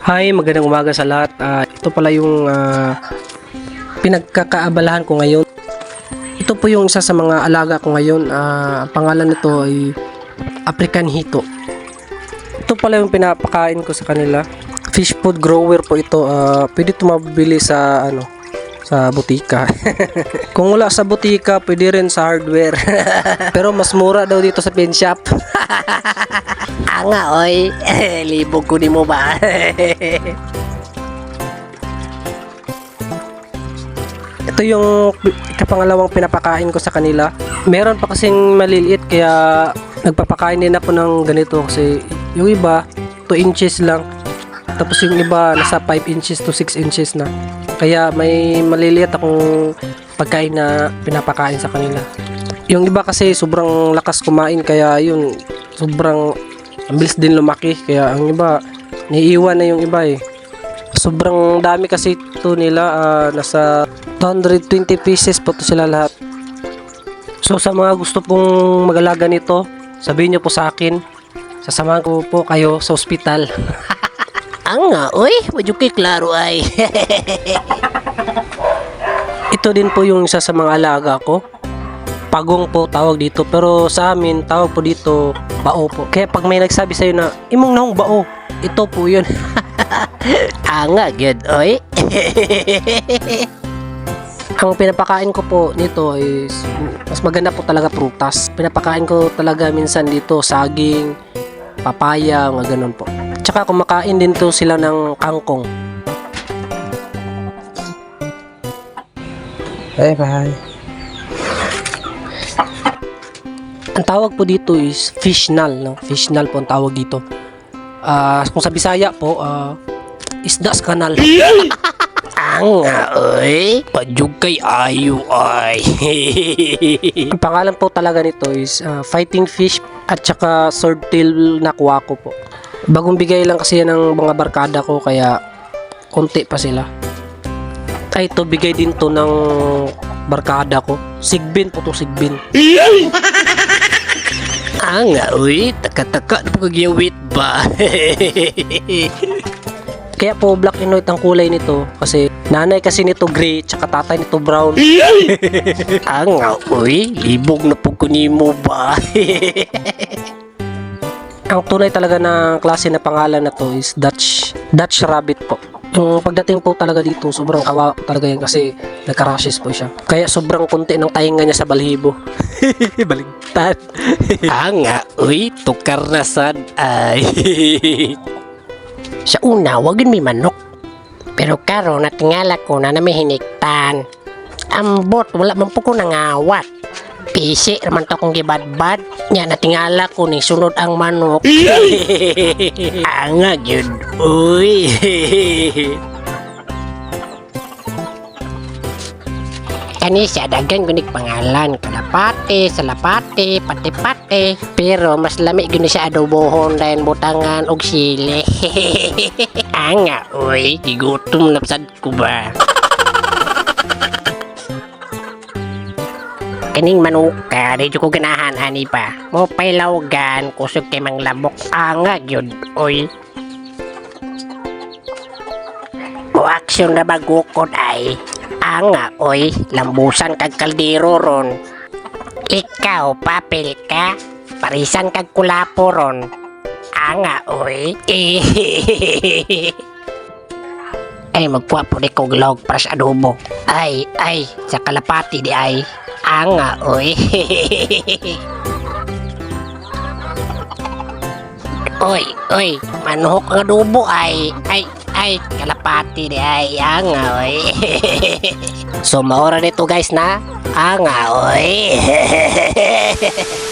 Hi, magandang umaga sa lahat. Ah, ito pala yung ah, pinagkakaabalahan ko ngayon. Ito po yung isa sa mga alaga ko ngayon. Ang pangalan nito ay African Hito. Ito pala yung pinapakain ko sa kanila. Fish food grower po ito. Ah, pwede ito mabili sa ano sa butika. Kung wala sa butika, pwede rin sa hardware. Pero mas mura daw dito sa pin shop. Anga, oy. Libog ko ni mo ba? Ito yung kapangalawang pinapakain ko sa kanila. Meron pa kasing maliliit kaya nagpapakain din ako ng ganito kasi yung iba 2 inches lang. Tapos yung iba nasa 5 inches to 6 inches na. Kaya may maliliit akong pagkain na pinapakain sa kanila. Yung iba kasi sobrang lakas kumain kaya yun sobrang ang din lumaki kaya ang iba naiiwan na yung iba eh. Sobrang dami kasi ito nila ah, nasa 220 pieces po to sila lahat. So sa mga gusto pong mag-alaga nito, sabihin niyo po sa akin. Sasamahan ko po kayo sa ospital. Anga, oy. Medyo kay klaro ay. Ito din po yung isa sa mga alaga ko. Pagong po tawag dito pero sa amin tawag po dito bao po. Kaya pag may nagsabi sa'yo na imong nahong bao, ito po yun. Anga, good, oy. Ang pinapakain ko po nito is mas maganda po talaga prutas. Pinapakain ko talaga minsan dito saging, papaya, mga ganun po. Tsaka kumakain din to sila ng kangkong. Bye bye. Ang tawag po dito is fishnal, no? Fishnal po ang tawag dito. Ah, kung sa Bisaya po, ah, isda sa kanal. Anga, oy. Padyog kay ayo, ay. ang pangalan po talaga nito is ah, fighting fish at saka swordtail na kuwako po. Bagong bigay lang kasi yan ng mga barkada ko kaya konti pa sila. Ay, ito bigay din to ng barkada ko. Sigbin po to, sigbin. Anga, oy. Taka-taka na pagagiyawit ba? Kaya po black and white ang kulay nito kasi nanay kasi nito gray tsaka tatay nito brown. Anga, oy. Libog na po ko ni mo ba? Ang tunay talaga na klase na pangalan na to is Dutch Dutch Rabbit po. Yung pagdating po talaga dito, sobrang kawawa po talaga yan kasi nagka-rashes po siya. Kaya sobrang konti ng tainga niya sa balhibo. Baligtad. Anga, uy, tukar na sad ay. Sa una, wag mi manok. Pero karo natingala ko na may hiniktan. Ambot, wala man po ko nangawat. Pisi naman to kong gibadbad. Nya natingala ko ni sunod ang manok. Anga, yun. Uy. Kani siya dagan gunik pangalan kalapate, salapate, pati-pati. Pero mas lami guni siya adobohon dahil butangan og sili. Anga, oy, gigutom na sad ko ba? Kaning manuka, di ko ganahan ani pa. Mo pailawgan, kusog kay mang labok. Anga, gyud, oy. O aksyon na bagukod ay. Anga oy. Lambusan kag kaldero ron. Ikaw papel ka? Parisan kag kulapo ron. Anga oy. Ay magpuapo di kog log para sa adobo. Ay ay sa kalapati di ay anga oy Oy, oy, manuhok ang adobo ay, ay, ay, kalapati di ay, anga, oy. so, maora nito guys na, anga, oy.